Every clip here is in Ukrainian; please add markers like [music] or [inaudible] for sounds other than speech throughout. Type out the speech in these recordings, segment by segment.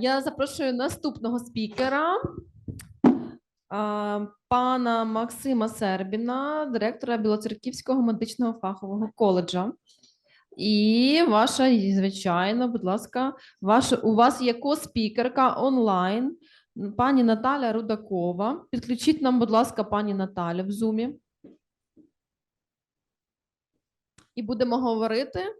Я запрошую наступного спікера, пана Максима Сербіна, директора Білоцерківського медичного фахового коледжа. І ваша, звичайно, будь ласка, ваша, у вас є ко-спікерка онлайн, пані Наталя Рудакова. Підключіть нам, будь ласка, пані Наталю в зумі. І будемо говорити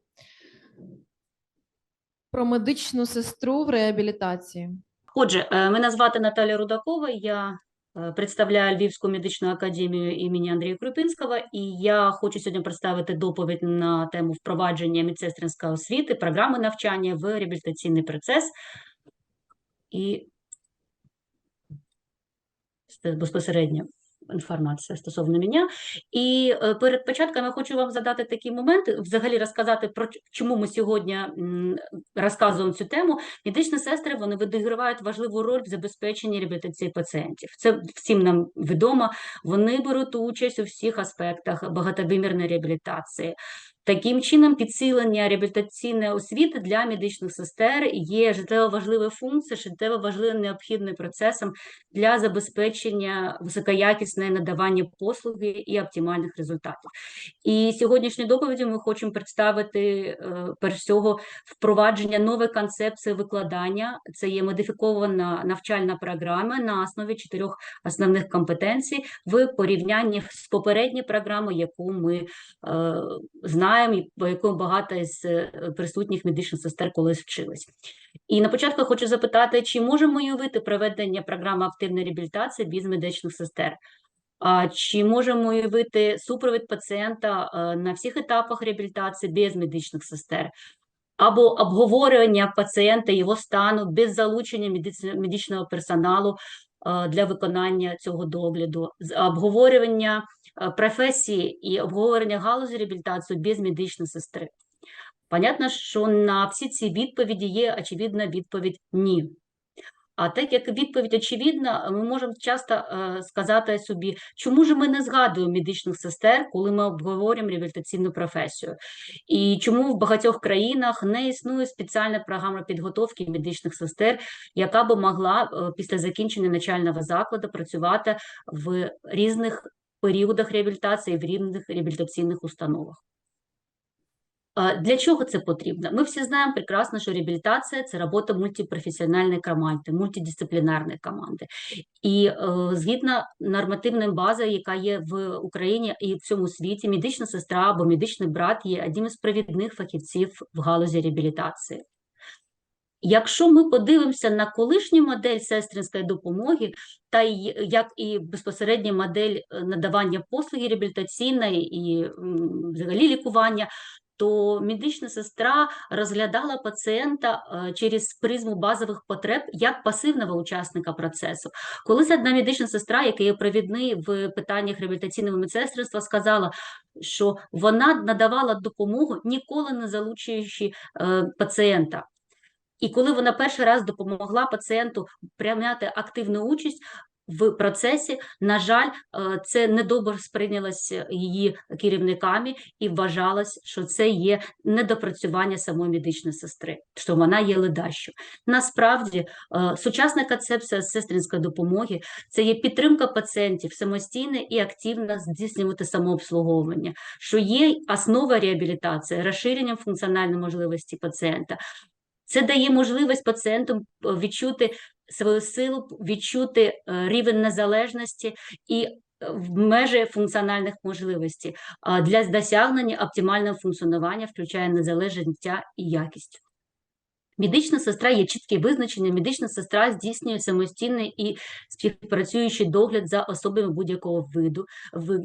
про медичну сестру в реабілітації. Отже, е, мене звати Наталя Рудакова. Я е, представляю Львівську медичну академію імені Андрія Крупинського, і я хочу сьогодні представити доповідь на тему впровадження медсестринської освіти, програми навчання в реабілітаційний процес. І безпосередньо інформація стосовно мене. І е, перед початком я хочу вам задати такі моменти, взагалі розказати про чому ми сьогодні розказуємо цю тему. Медичні сестри вони відіграють важливу роль в забезпеченні реабілітації пацієнтів. Це всім нам відомо. Вони беруть участь у всіх аспектах багатовимірної реабілітації. Таким чином, підсилення реабілітаційної освіти для медичних сестер є життєво важливою функцією, життєво важливим необхідним процесом для забезпечення високоякісне надавання послуги і оптимальних результатів. І сьогоднішньою доповіді ми хочемо представити е, перш всього впровадження нової концепції викладання. Це є модифікована навчальна програма на основі чотирьох основних компетенцій в порівнянні з попередньою програмою, яку ми е, знаємо, і по якому багато з е, присутніх медичних сестер колись вчились. І на початку хочу запитати, чи можемо уявити проведення програми активної реабілітації без медичних сестер? А чи можемо уявити супровід пацієнта е, на всіх етапах реабілітації без медичних сестер? Або обговорювання пацієнта, його стану без залучення медичного персоналу для виконання цього догляду, обговорювання е, професії і обговорення галузі реабілітації без медичної сестри. Понятно, що на всі ці відповіді є очевидна відповідь ні. А так як відповідь очевидна, ми можемо часто е, сказати собі, чому ж ми не згадуємо медичних сестер, коли ми обговорюємо реабілітаційну професію, і чому в багатьох країнах не існує спеціальна програма підготовки медичних сестер, яка би могла е, після закінчення начального закладу працювати в різних періодах реабілітації, в різних реабілітаційних установах. Для чого це потрібно? Ми всі знаємо прекрасно, що реабілітація це робота мультипрофесіональної команди, мультидисциплінарної команди. І е, згідно нормативної бази, яка є в Україні і в цьому світі, медична сестра або медичний брат є одним із провідних фахівців в галузі реабілітації. Якщо ми подивимося на колишню модель сестринської допомоги, та й як і безпосередня модель е, надавання послуги реабілітаційної і взагалі лікування, то медична сестра розглядала пацієнта е, через призму базових потреб як пасивного учасника процесу. Колись одна медична сестра, яка є провідний в питаннях реабілітаційного медсестринства, сказала, що вона надавала допомогу, ніколи не залучуючи е, пацієнта. І коли вона перший раз допомогла пацієнту прийняти активну участь в процесі, на жаль, е, це недобре сприйнялося її керівниками і вважалось, що це є недопрацювання самої медичної сестри, що вона є ледащо. Насправді, е, сучасна концепція сестринської допомоги це є підтримка пацієнтів самостійно і активно здійснювати самообслуговування, що є основа реабілітації, розширенням функціональної можливості пацієнта. Це дає можливість пацієнтам е, відчути свою силу, відчути е, рівень незалежності і е, в межі функціональних можливостей для досягнення оптимального функціонування, включає незалежне життя і якість. Медична сестра є чітке визначення. Медична сестра здійснює самостійний і співпрацюючий догляд за особами будь-якого виду,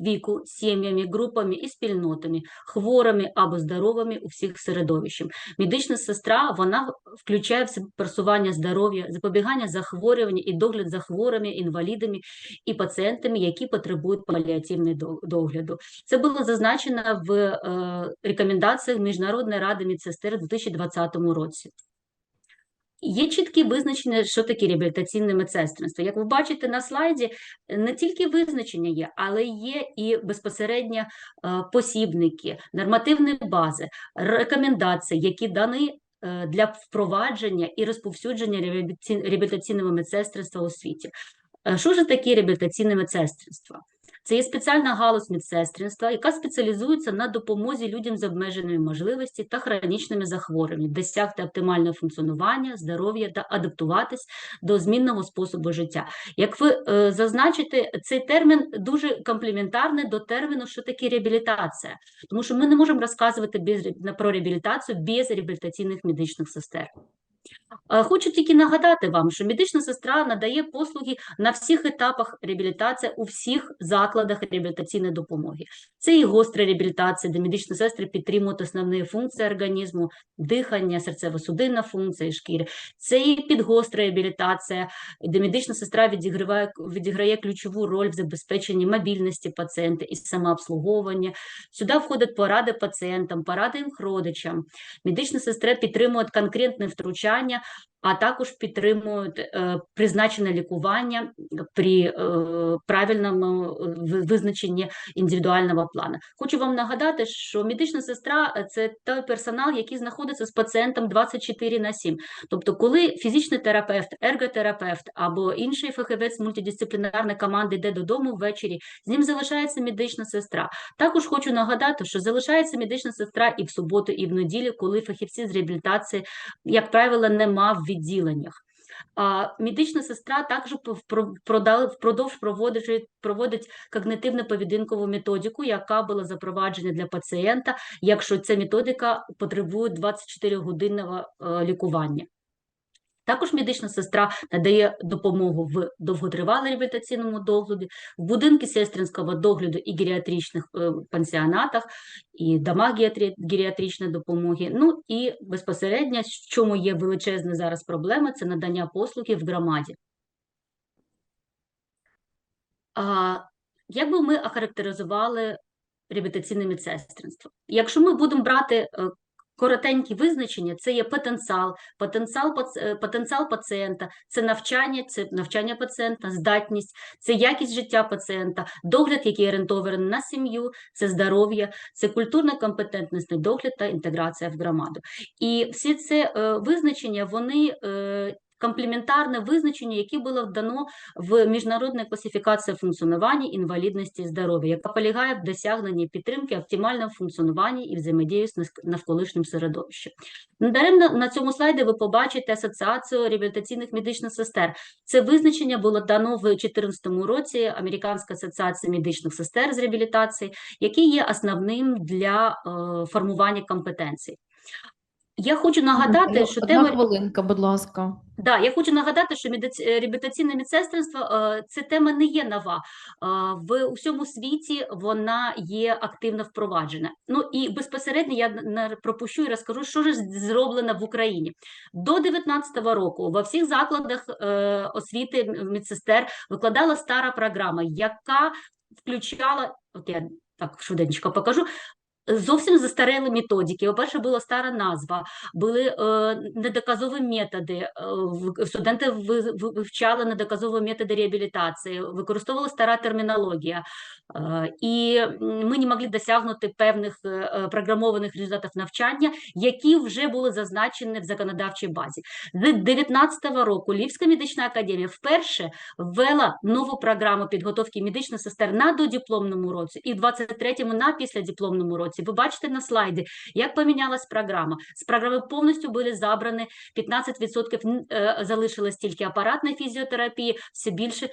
віку, сім'ями, групами і спільнотами, хворими або здоровими у всіх середовищах. Медична сестра вона включає в себе персування здоров'я, запобігання захворювання і догляд за хворими, інвалідами і пацієнтами, які потребують паліативного догляду. Це було зазначено в е, рекомендаціях Міжнародної ради медсестер у 2020 році. Є чіткі визначення, що таке реабілітаційне медсестринство. Як ви бачите на слайді, не тільки визначення є, але є і безпосередньо е, посібники, нормативні бази, рекомендації, які дані е, для впровадження і розповсюдження реабілітаційного медсестринства у світі. Е, Що ж таке реабілітаційне медсестринство? Це є спеціальна галузь медсестринства, яка спеціалізується на допомозі людям з обмеженими можливостями та хронічними захворюваннями, досягти оптимального функціонування, здоров'я та адаптуватись до змінного способу життя. Як ви е, зазначите, цей термін дуже комплементарний до терміну, що таке реабілітація, тому що ми не можемо розказувати без, про реабілітацію без реабілітаційних медичних сестер. Е, Хочу тільки нагадати вам, що медична сестра надає послуги на всіх етапах реабілітації у всіх закладах реабілітаційної допомоги. Це і гостра реабілітація, де медичні сестри підтримують основні функції організму, дихання, серцево-судинна функція шкіри. Це і підгостра реабілітація, де медична сестра відіграє, відіграє ключову роль в забезпеченні мобільності пацієнта і самообслуговування. Сюди входять поради пацієнтам, поради їх родичам. Медичні сестри підтримують конкретне втручання, питання а також підтримують е, призначене лікування при е, правильному визначенні індивідуального плану. Хочу вам нагадати, що медична сестра це той персонал, який знаходиться з пацієнтом 24 на 7. Тобто, коли фізичний терапевт, ерготерапевт або інший фахівець мультидисциплінарної команди йде додому ввечері, з ним залишається медична сестра. Також хочу нагадати, що залишається медична сестра і в суботу, і в неділю, коли фахівці з реабілітації, як правило, нема в відділеннях. Медична сестра також впродовж проводить, проводить когнитивно-поведінкову методику, яка була запроваджена для пацієнта, якщо ця методика потребує 24-годинного е, лікування. Також медична сестра надає допомогу в довготривалому реабілітаційному догляді, в будинку сестринського догляду і геріатричних е, пансіонатах, і домах геріатричної допомоги. Ну і безпосередньо, в чому є величезна зараз проблема, це надання послуги в громаді. А, як би ми охарактеризували реабілітаційне медсестринство? Якщо ми будемо брати е, коротенькі визначення, це є потенціал, потенціал, е, потенціал пацієнта, це навчання, це навчання пацієнта, здатність, це якість життя пацієнта, догляд, який орієнтований на сім'ю, це здоров'я, це культурна компетентність, догляд та інтеграція в громаду. І всі ці е, визначення, вони е, комплементарне визначенню, яке було дано в міжнародній класифікації функціонування інвалідності і здоров'я, яка полягає в досягненні підтримки оптимального функціонування і взаємодії з навк- навколишнім середовищем. Недаремно на цьому слайді ви побачите асоціацію реабілітаційних медичних сестер. Це визначення було дано в 2014 році Американська асоціація медичних сестер з реабілітації, який є основним для е, формування компетенцій. Я хочу нагадати, що Одна тема хвилинка, будь ласка. Да, я хочу нагадати, що е, реабілітаційне медсестринство е, це тема не є нова. Е, В усьому світі вона є активно впроваджена. Ну і безпосередньо я пропущу і розкажу, що ж зроблено в Україні. До 19-го року во всіх закладах освіти медсестер викладала стара програма, яка включала, от я так швиденько покажу. Зовсім застаріли методики. По-перше, була стара назва, були е, недоказові методи. е, Студенти ви- ви- вивчали недоказові методи реабілітації, використовувала стара термінологія. Е, І ми не могли досягнути певних е, програмованих результатів навчання, які вже були зазначені в законодавчій базі. З 19-го року Львівська медична академія вперше ввела нову програму підготовки медичних сестер на додипломному році і в 23-му на післядипломному році. Ви бачите на слайді, як помінялась програма. З програми повністю були забрані 15% е, залишилось тільки апаратної фізіотерапії, все більше е,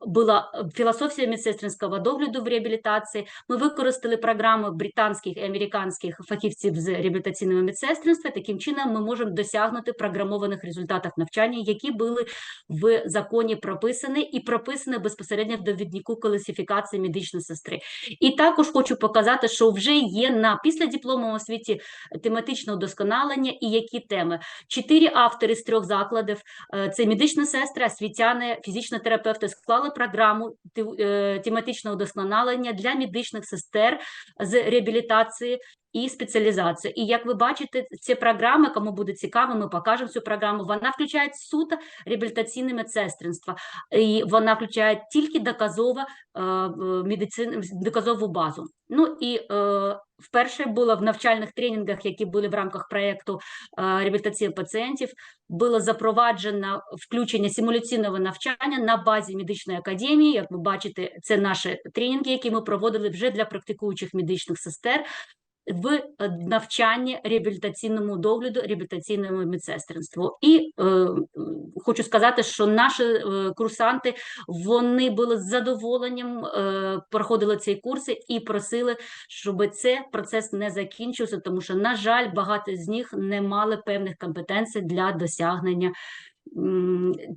була філософія медсестринського догляду в реабілітації. Ми використали програми британських і американських фахівців з реабілітаційного медсестринства. Таким чином, ми можемо досягнути програмованих результатів навчання, які були в законі прописані і прописані безпосередньо в довіднику класифікації медичної сестри. І також хочу показати, що вже є на післядипломовому освіті тематичне удосконалення і які теми. Чотири автори з трьох закладів е, це медична сестра, освітяни, фізичні терапевти склали програму е, тематичного удосконалення для медичних сестер з реабілітації і спеціалізацію. І як ви бачите, ці програми, кому буде цікаво, ми покажемо цю програму. Вона включає суто реабілітаційне медсестринство, і вона включає тільки доказово е, медицин, доказову базу. Ну і е, вперше було в навчальних тренінгах, які були в рамках проєкту е, реабілітації пацієнтів, було запроваджено включення симуляційного навчання на базі медичної академії. Як ви бачите, це наші тренінги, які ми проводили вже для практикуючих медичних сестер в е, навчанні реабілітаційному догляду, реабілітаційному медсестринству. І е, хочу сказати, що наші е, курсанти вони були з задоволенням е, проходили ці курси і просили, щоб цей процес не закінчився, тому що, на жаль, багато з них не мали певних компетенцій для досягнення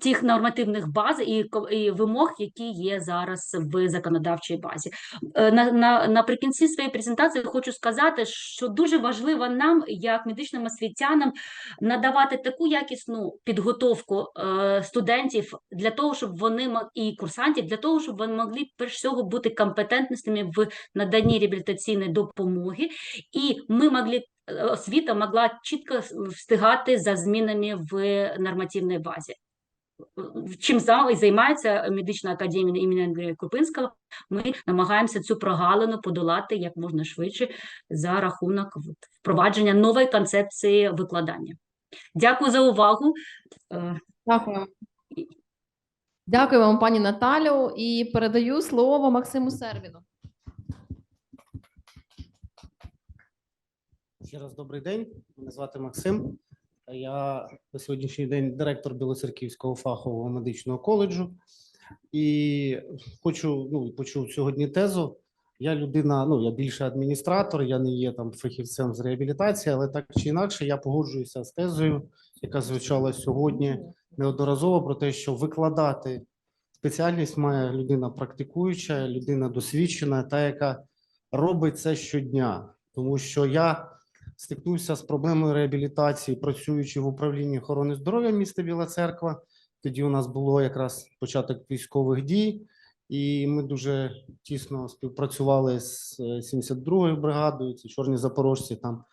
тих нормативних баз і, і вимог, які є зараз в законодавчій базі. Е, На, на, наприкінці своєї презентації хочу сказати, що дуже важливо нам, як медичним освітянам, надавати таку якісну підготовку е, студентів для того, щоб вони і курсантів для того, щоб вони могли перш всього бути компетентними в наданні реабілітаційної допомоги, і ми могли. Освіта могла чітко встигати за змінами в нормативній базі. Чим і займається медична академія імені Андрія Купинського, ми намагаємося цю прогалину подолати як можна швидше за рахунок впровадження нової концепції викладання. Дякую за увагу. Е, Дякую. Дякую вам, пані Наталю, і передаю слово Максиму Сервіну. Ще раз добрий день. Мене звати Максим. Я на сьогоднішній день директор Білоцерківського фахового медичного коледжу. І хочу, ну, почув сьогодні тезу. Я людина, ну я більше адміністратор, я не є там фахівцем з реабілітації, але так чи інакше, я погоджуюся з тезою, яка звучала сьогодні неодноразово про те, що викладати спеціальність має людина практикуюча, людина досвідчена, та яка робить це щодня. Тому що я стикнувся з проблемою реабілітації, працюючи в управлінні охорони здоров'я міста Біла Церква. Тоді у нас було якраз початок військових дій, і ми дуже тісно співпрацювали з е, 72-ю бригадою. Це чорні запорожці. Там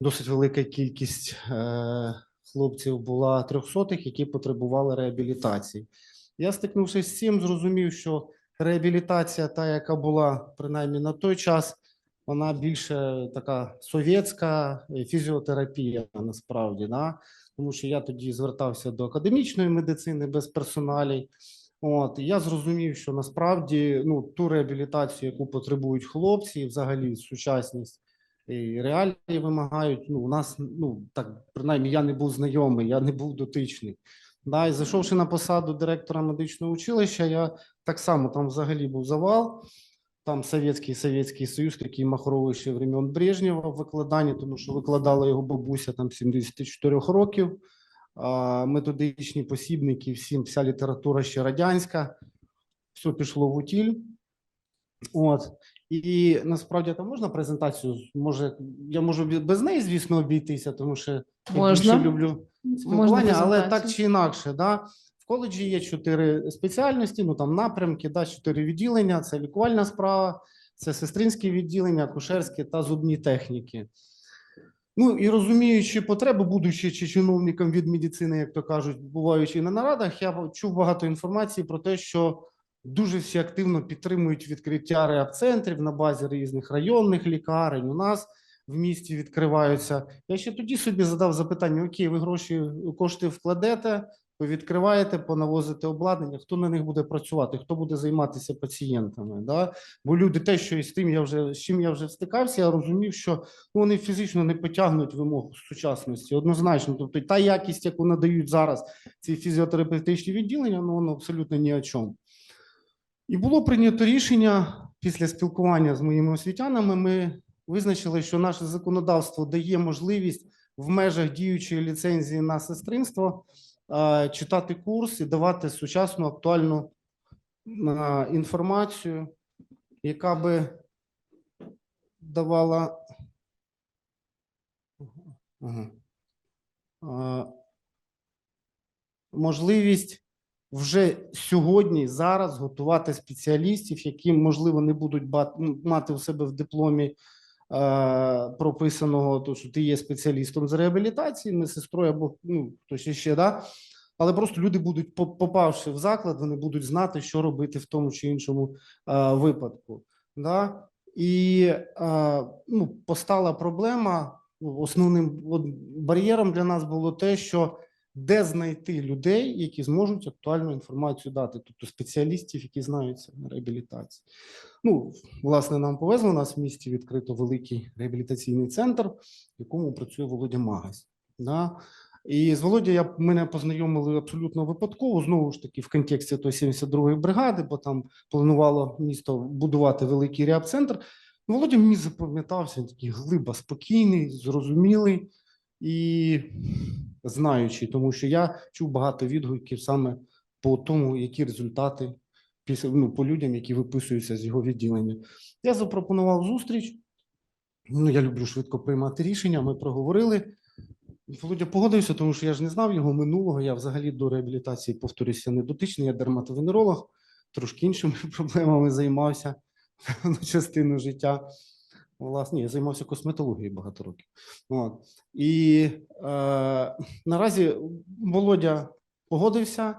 досить велика кількість е, хлопців була трьохсотих, які потребували реабілітації. Я стикнувшись з цим, зрозумів, що реабілітація, та яка була принаймні на той час, вона більше така совєтська е, фізіотерапія насправді. Да? Тому що я тоді звертався до академічної медицини без персоналій. От я зрозумів, що насправді ну ту реабілітацію, яку потребують хлопці, і взагалі сучасність і реалії вимагають. Ну, у нас ну так принаймні я не був знайомий, я не був дотичний. Да, і зайшовши на посаду директора медичного училища, я так само там взагалі був завал. Там Совєтський Совєтський Союз, який махровий ще времен Брежнєва в викладанні, тому що викладала його бабуся там 74 років. А, методичні посібники, всім вся література ще радянська, все пішло в утіль. От. І насправді там можна презентацію? Може, я можу без неї, звісно, обійтися, тому що я більше люблю спілкування, але так чи інакше, да. Коледжі є чотири спеціальності, ну там напрямки, да, чотири відділення: це лікувальна справа, це сестринське відділення, акушерське та зубні техніки. Ну і розуміючи потреби, будучи чи чиновником від медицини, як то кажуть, буваючи на нарадах, я чув багато інформації про те, що дуже всі активно підтримують відкриття реабцентрів на базі різних районних лікарень. У нас в місті відкриваються. Я ще тоді собі задав запитання: окей, ви гроші кошти вкладете, ви відкриваєте, понавозите обладнання, хто на них буде працювати, хто буде займатися пацієнтами? Да? Бо люди, те, що і з тим я вже з чим я вже стикався, я розумів, що ну, вони фізично не потягнуть вимог сучасності. Однозначно, тобто та якість, яку надають зараз ці фізіотерапевтичні відділення, ну воно абсолютно ні о чому. І було прийнято рішення після спілкування з моїми освітянами. Ми визначили, що наше законодавство дає можливість в межах діючої ліцензії на сестринство читати курс і давати сучасну актуальну е, інформацію, яка би давала. Е, можливість вже сьогодні, зараз готувати спеціалістів, які, можливо, не будуть мати у себе в дипломі е, прописаного, то що ти є спеціалістом з реабілітації, медсестрою або ну хтось ще, да. Але просто люди будуть, попавши в заклад, вони будуть знати, що робити в тому чи іншому е, випадку. Да? І е, ну, постала проблема. ну, Основним бар'єром для нас було те, що де знайти людей, які зможуть актуальну інформацію дати, тобто спеціалістів, які знаються на реабілітації. Ну, власне, нам повезло. У нас в місті відкрито великий реабілітаційний центр, в якому працює Володя Магась. Да? І з Володя мене познайомили абсолютно випадково, знову ж таки, в контексті тої 72-ї бригади, бо там планувало місто будувати великий реаб-центр. Ну, Володя мені запам'ятався, такий глиба, спокійний, зрозумілий і знаючий, тому що я чув багато відгуків саме по тому, які результати після ну, по людям, які виписуються з його відділення. Я запропонував зустріч. Ну, я люблю швидко приймати рішення. Ми проговорили. Володя погодився, тому що я ж не знав його минулого. Я взагалі до реабілітації, повторюся, не дотичний, я дерматовенеролог, трошки іншими [laughs] проблемами займався частину життя. Власне, я займався косметологією багато років. От. І е, наразі Володя погодився,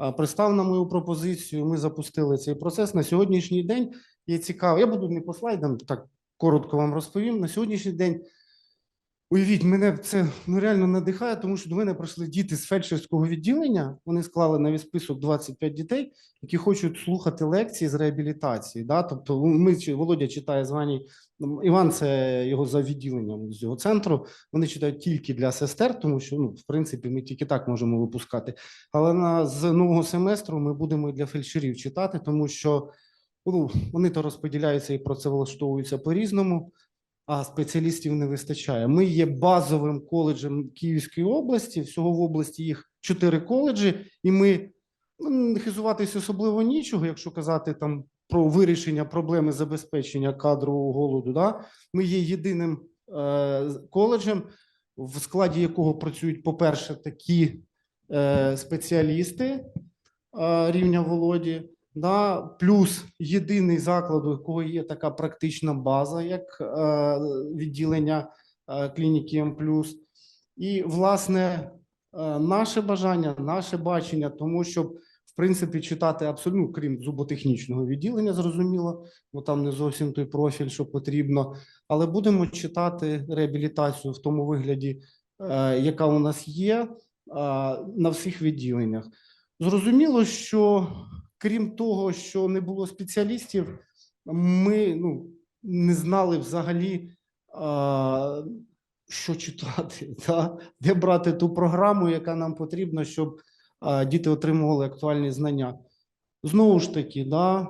е, пристав на мою пропозицію. Ми запустили цей процес. На сьогоднішній день є цікаво. Я буду не по слайдам, так коротко вам розповім. На сьогоднішній день Уявіть, мене це ну, реально надихає, тому що до мене прийшли діти з фельдшерського відділення. Вони склали навіть список 25 дітей, які хочуть слухати лекції з реабілітації. Да? Тобто, ми Володя читає звані Іван, це його за відділенням з його центру. Вони читають тільки для сестер, тому що ну, в принципі ми тільки так можемо випускати. Але на з нового семестру ми будемо для фельдшерів читати, тому що ну, вони то розподіляються і працевлаштовуються по-різному а спеціалістів не вистачає. Ми є базовим коледжем Київської області. Всього в області їх чотири коледжі, і ми ну, хизуватися особливо нічого, якщо казати там про вирішення проблеми забезпечення кадрового голоду. Да? Ми є єдиним е, коледжем, в складі якого працюють, по-перше, такі е, спеціалісти е, рівня Володі. Да, плюс єдиний заклад, у якого є така практична база, як е, відділення е, клініки М+. І, власне, е, наше бажання, наше бачення, тому щоб, в принципі, читати абсолютно, ну, крім зуботехнічного відділення, зрозуміло, бо там не зовсім той профіль, що потрібно, але будемо читати реабілітацію в тому вигляді, е, яка у нас є, е, на всіх відділеннях. Зрозуміло, що крім того, що не було спеціалістів, ми ну, не знали взагалі, а, що читати, [laughs] та? де брати ту програму, яка нам потрібна, щоб а, діти отримували актуальні знання. Знову ж таки, да,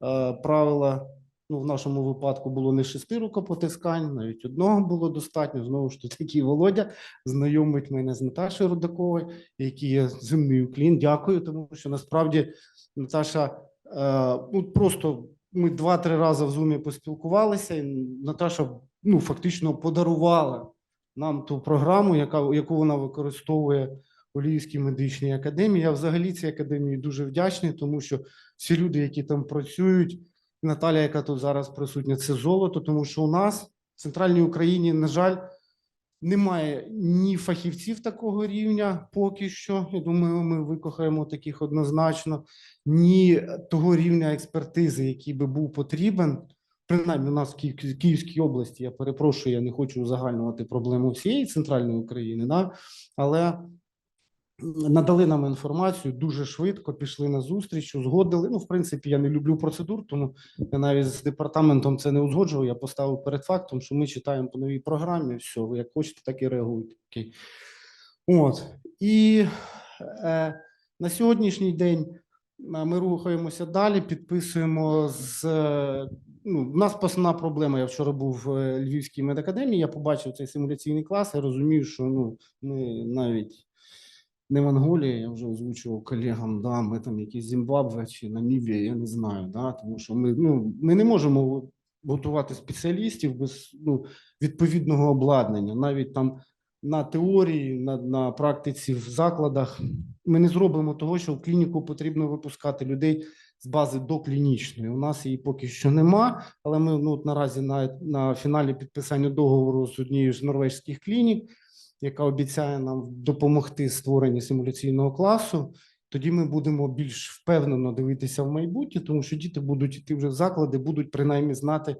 а, правила. Ну, в нашому випадку було не шести рукопотискань, навіть одного було достатньо. Знову ж таки, Володя знайомить мене з Наташою Рудаковою, який є земний уклін. Дякую, тому що насправді Наташа е, ну просто ми два-три рази в зумі поспілкувалися, і Наташа ну фактично подарувала нам ту програму, яка яку вона використовує у Львівській медичній академії. Я взагалі цій академії дуже вдячний, тому що всі люди, які там працюють, Наталя, яка тут зараз присутня, це золото, тому що у нас в центральній Україні, на жаль, немає ні фахівців такого рівня поки що. Я думаю, ми викохаємо таких однозначно, ні того рівня експертизи, який би був потрібен. Принаймні, у нас в Київській області, я перепрошую, я не хочу узагальнювати проблему всієї центральної України, да? але надали нам інформацію дуже швидко, пішли на зустріч, узгодили. Ну, в принципі, я не люблю процедур, тому я навіть з департаментом це не узгоджував. Я поставив перед фактом, що ми читаємо по новій програмі. Все, ви як хочете, так і реагуйте. Окей. От і е, на сьогоднішній день е, ми рухаємося далі, підписуємо з. е, Ну, у нас основна проблема. Я вчора був в е, Львівській медакадемії. Я побачив цей симуляційний клас. Я розумію, що ну ми навіть не Монголія, я вже озвучував колегам, да, ми там якісь Зімбабве чи Намібія, я не знаю, да, тому що ми, ну, ми не можемо готувати спеціалістів без ну, відповідного обладнання. Навіть там на теорії, на, на практиці в закладах ми не зробимо того, що в клініку потрібно випускати людей з бази до клінічної. У нас її поки що нема, але ми ну, от наразі на, на фіналі підписання договору з однією з норвезьких клінік, яка обіцяє нам допомогти створенні симуляційного класу. Тоді ми будемо більш впевнено дивитися в майбутнє, тому що діти будуть йти вже в заклади, будуть принаймні знати,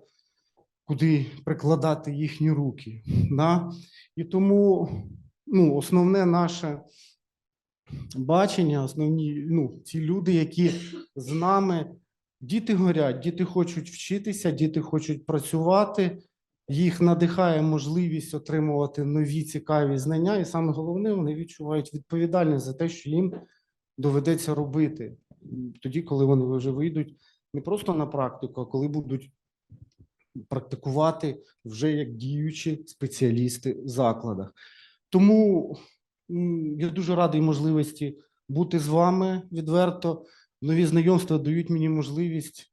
куди прикладати їхні руки. Да? І тому ну, основне наше бачення, основні ну, ці люди, які з нами, діти горять, діти хочуть вчитися, діти хочуть працювати, їх надихає можливість отримувати нові цікаві знання, і саме головне, вони відчувають відповідальність за те, що їм доведеться робити тоді, коли вони вже вийдуть не просто на практику, а коли будуть практикувати вже як діючі спеціалісти в закладах. Тому я дуже радий можливості бути з вами відверто. Нові знайомства дають мені можливість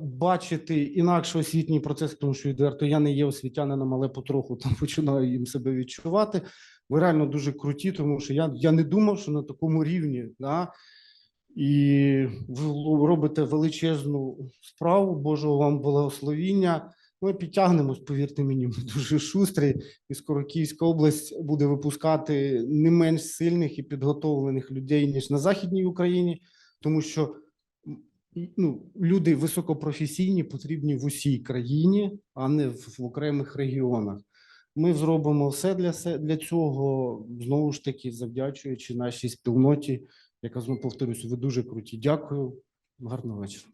бачити інакше освітній процес, тому що відверто я не є освітянином, але потроху там [laughs] починаю їм себе відчувати. Ви реально дуже круті, тому що я, я не думав, що на такому рівні. Да? І ви робите величезну справу, Божого вам благословіння. Ми підтягнемось, повірте мені, ми дуже шустрі, і скоро Київська область буде випускати не менш сильних і підготовлених людей, ніж на Західній Україні, тому що ну, люди високопрофесійні потрібні в усій країні, а не в, в окремих регіонах. Ми зробимо все для, для цього, знову ж таки, завдячуючи нашій спільноті, яка знову повторюсь, ви дуже круті. Дякую. Гарного вечора.